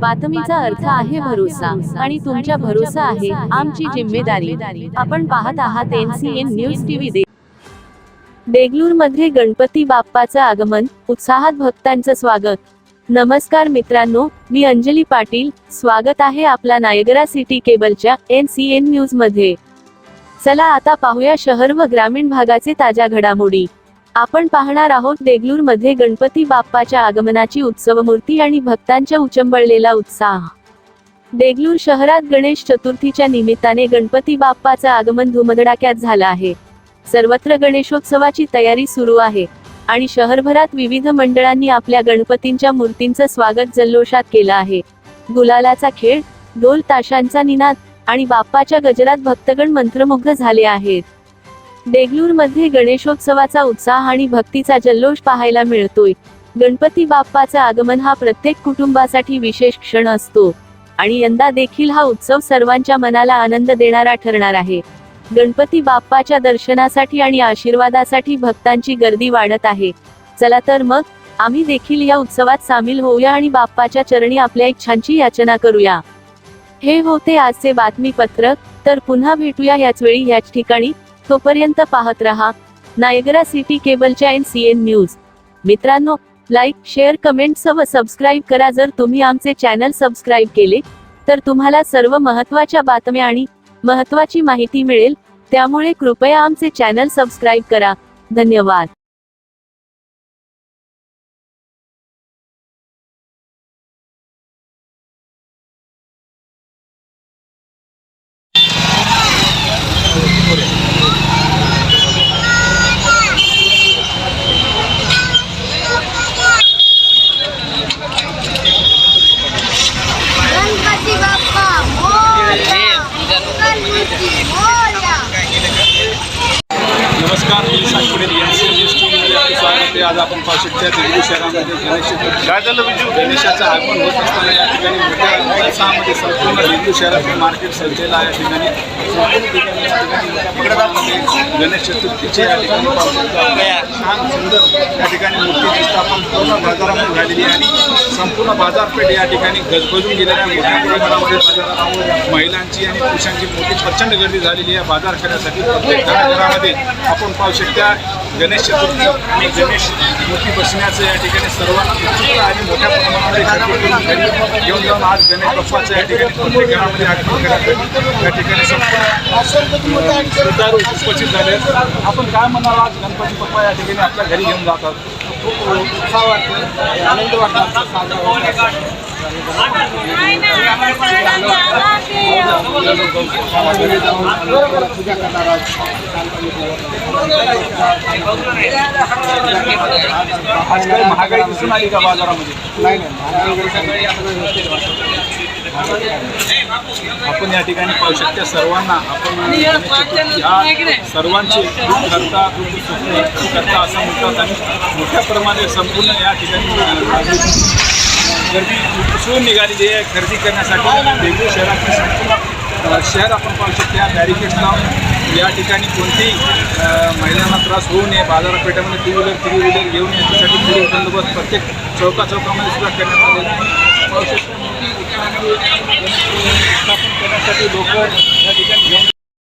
बातमीचा अर्थ आहे भरोसा आणि तुमच्या भरोसा आहे आमची जिम्मेदारी. आपण पाहत आहात एनसीएन न्यूज टीव्ही दे. देगलूरमध्ये गणपती बाप्पाचं आगमन. उत्साहात भक्तांचं स्वागत. नमस्कार मित्रांनो मी अंजली पाटील. स्वागत आहे आपला नायगरा सिटी केबलच्या एन सी एन न्यूजमध्ये. चला आता पाहूया शहर व ग्रामीण भागाचे ताज्या घडामोडी. आपण पाहणार आहोत देगलूरमध्ये गणपती बाप्पाच्या आगमनाची उत्सव मूर्ती आणि भक्तांच्या उचंबळलेला उत्साह. देगलूर शहरात गणेश चतुर्थीच्या निमित्ताने गणपती बाप्पाचं आगमन धुमधडाक्यात झालं आहे. सर्वत्र गणेशोत्सवाची तयारी सुरू आहे आणि शहरभरात विविध मंडळांनी आपल्या गणपतींच्या मूर्तींचं स्वागत जल्लोषात केलं आहे. गुलालाचा खेळ ढोल ताशांचा निनाद आणि बाप्पाच्या गजरात भक्तगण मंत्रमुग्ध झाले आहेत. देगलूरमध्ये गणेशोत्सवाचा उत्साह आणि भक्तीचा जल्लोष पाहायला मिळतोय. गणपती बाप्पाचं आगमन हा प्रत्येक कुटुंबासाठी विशेष क्षण असतो. आणि यंदा देखील हा उत्सव सर्वांच्या मनाला आनंद देणारा ठरणार आहे. गणपती बाप्पाच्या दर्शनासाठी आणि आशीर्वादासाठी भक्तांची गर्दी वाढत आहे. चला तर मग आम्ही देखील या उत्सवात सामील होऊया आणि बाप्पाच्या चरणी आपल्या इच्छांची याचना करूया. हे होते आजचे बातमीपत्रक तर पुन्हा भेटूया याच वेळी याच ठिकाणी. तोपर्यंत पाहत रहा नायगरा सिटी केबलच्या एन सी एन न्यूज. मित्रांनो लाईक शेअर कमेंट्स व सबस्क्राईब करा. जर तुम्ही आमचे चॅनल सबस्क्राईब केले तर तुम्हाला सर्व महत्त्वाच्या बातम्या आणि महत्त्वाची माहिती मिळेल. त्यामुळे कृपया आमचे चॅनल सबस्क्राईब करा. धन्यवाद गणपती बाप्पा मोरया गणपती मोरया नमस्कार मी Satpude N C news T व्हीमध्ये आहे आज आपण पाहू शकता दिल्ली शहरामध्ये गणेश चतुर्थी काय झालं विजू? गणेशाचं आगमन होत असताना या ठिकाणी मोठ्या उत्साहामध्ये संपूर्ण हिंदू शहरातील मार्केट सजलेलं आहे. या ठिकाणी ठिकाणी ठिकाणी गणेश चतुर्थीचे या ठिकाणी पाहू शकता. छान सुंदर या ठिकाणी मूर्तीची स्थापन पूर्ण बाजारामध्ये झालेली आहे आणि संपूर्ण बाजारपेठ या ठिकाणी गजबजून गेलेल्या. मोठ्या प्रमाणामध्ये बाजारात महिलांची आणि पुरुषांची मोठी प्रचंड गर्दी झालेली आहे. बाजार करण्यासाठी प्रत्येक घराघरामध्ये आपण पाहू शकता गणेश चतुर्थी आणि गणेश मूर्ती बसण्याचं या ठिकाणी सर्वांना उत्सुकता आणि मोठ्या प्रमाणामध्ये गर्दी घेऊन जाऊन आज गणेश बाप्पाचं या ठिकाणी प्रत्येक घरामध्ये आगमन करायचं या ठिकाणी संपूर्ण श्रद्धाळू उपस्थित झाले. आपण काय म्हणणार आज गणपती बाप्पा या ठिकाणी आपल्या घरी घेऊन जातात? खूप उत्साह वाटतो आनंद वाटतो साजरा होत आहे. आज काही महागाई दिसून आली का बाजारामध्ये नाही आपण या ठिकाणी पाहू शकता सर्वांना आपण गणेश सर्वांची दुःख करता दुःख सुखणे करता असं म्हणतात आणि मोठ्या प्रमाणे संपूर्ण या ठिकाणी गर्दी उसळून निघालेली आहे. खरेदी करण्यासाठी देगलूर शहरातील संपूर्ण शहर आपण पाहू शकतो. या बॅरिकेड्स लावून या ठिकाणी कोणतेही महिलांना त्रास होऊ नये बाजारपेठेमध्ये टू व्हीलर थ्री व्हीलर घेऊन याच्यासाठी पोलीस बंदोबस्त प्रत्येक चौका चौकामध्ये सुद्धा करण्यात आलेला आहे. स्थापन करण्यासाठी लोक या ठिकाणी घेऊन